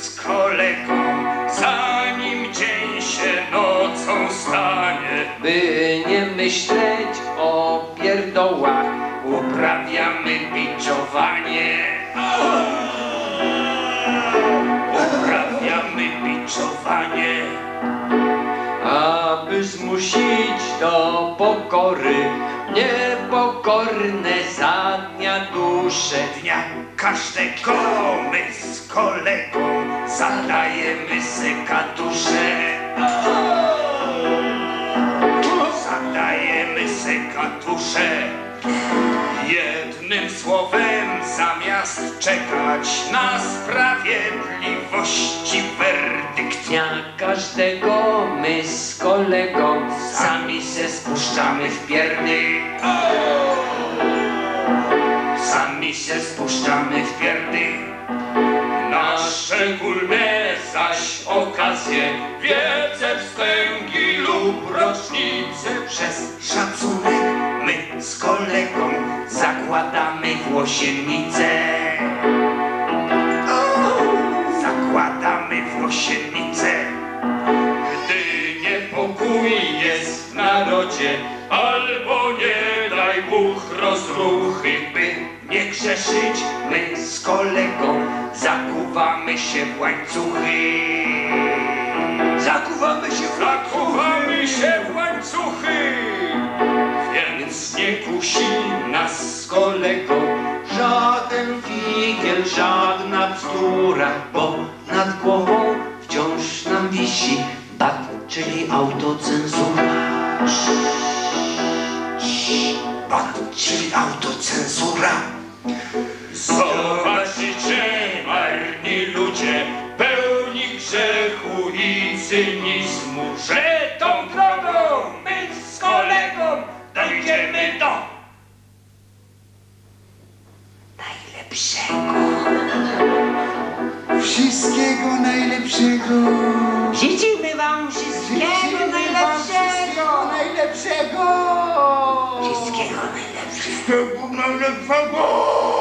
z kolegą, zanim dzień się nocą stanie. By nie myśleć o pierdołach, Uprawiamy biczowanie. Uprawiamy biczowanie. aby zmusić do pokory niepokorne za dnia dusze. Dnia każdego my z kolegą zadajemy se katusze. Zadajemy se katusze. Jednym słowem, zamiast czekać na sprawiedliwości werdykt, Dnia każdego my z kolegą sami se spuszczamy w pierdy. Sami się spuszczamy w pierdy. Na szczególne zaś okazje, wiece wstęgi lub rocznice przez szacunek my z kolegą zakładamy włosiennicę. Zakładamy włosiennicę. Gdy niepokój jest w narodzie, albo nie daj Bóg rozruchy, by nie grzeszyć, my z kolegą zakuwamy się w łańcuchy. Zakuwamy się w Zakuwamy się w łańcuchy, więc nie kusi nas z kolegą Żaden figiel, żadna bzdura, bo nad głową wciąż nam wisi bat, czyli autocenzura. Bat, czyli autocenzura. Zobaczycie, marni ludzie, pełni grzechu i cynizmu, że tą drogą my z kolegą dojdziemy do najlepszego. Wszystkiego najlepszego. Życzymy wam wszystkiego Życzymy wam najlepszego. Najlepszego. Wszystkiego najlepszego. Wszystkiego najlepszego.